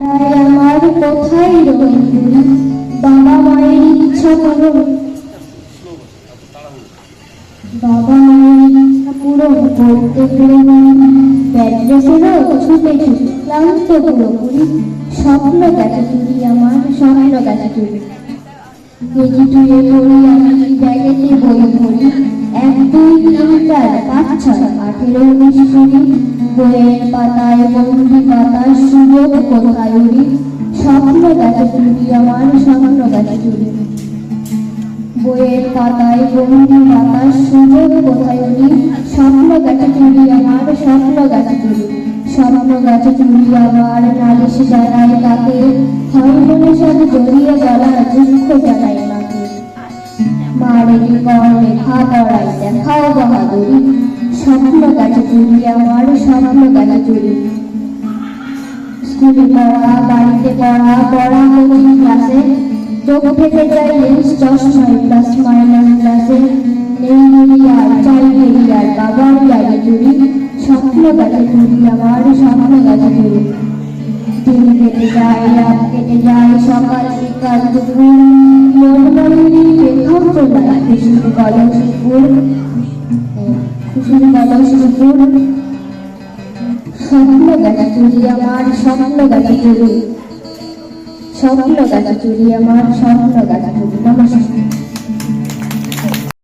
তাই আমার কোথায় রইল বাবা মায়ের ইচ্ছা পূরণ। বাবা মায়ের ইচ্ছা পূরণ করতে পেরে প্যাড্রেসেরও ছুটে ছুটে ক্লান্ত পুরোপুরি। স্বপ্ন গেছে চুরি আমার স্বপ্ন গেছে চুরি কেজি টুয়ে পড়ি আমি ব্যাগেতে ছয় আঠেরো উনিশ বইয়ের পাতায় বন্দি পাতায় সুযোগ কোথায় উড়ি স্বপ্ন গেছে চুরি আমার স্বপ্ন গেছে চুরি বইয়ের পাতায় বন্দি পাতায় সুযোগ কোথায় উড়ি স্বপ্ন গেছে চুরি আমার স্বপ্ন গেছে চুরি স্বপ্ন গেছে চুরি আমার নালিশ জানাই তাকে চুরি আমার স্বপ্ন গেছে চুরি স্কুলে পড়া, বাড়িতে পড়া পড়া কোচিং ক্লাসে চোখ থেকে যায় লেন্স চশমায় প্লাস মাইনাস ক্লাসে নেই আর চাই নেই আর বাবার লাগে চুরি। স্বপ্ন গেছে চুরি, আমার স্বপ্ন গেছে চুরি। দিন কেটে যায়, রাত কেটে যায়, সকাল বিকাল দুপুর। মন মনে রেখাও চলে খুশির কলস দুপুর খুশির কলস দুপুর স্বপ্ন গাছা চুরি আমার স্বপ্ন গাছা চুরি স্বপ্ন গাছা চুরি আমার স্বপ্ন গাছা চুরি। নমস্কার।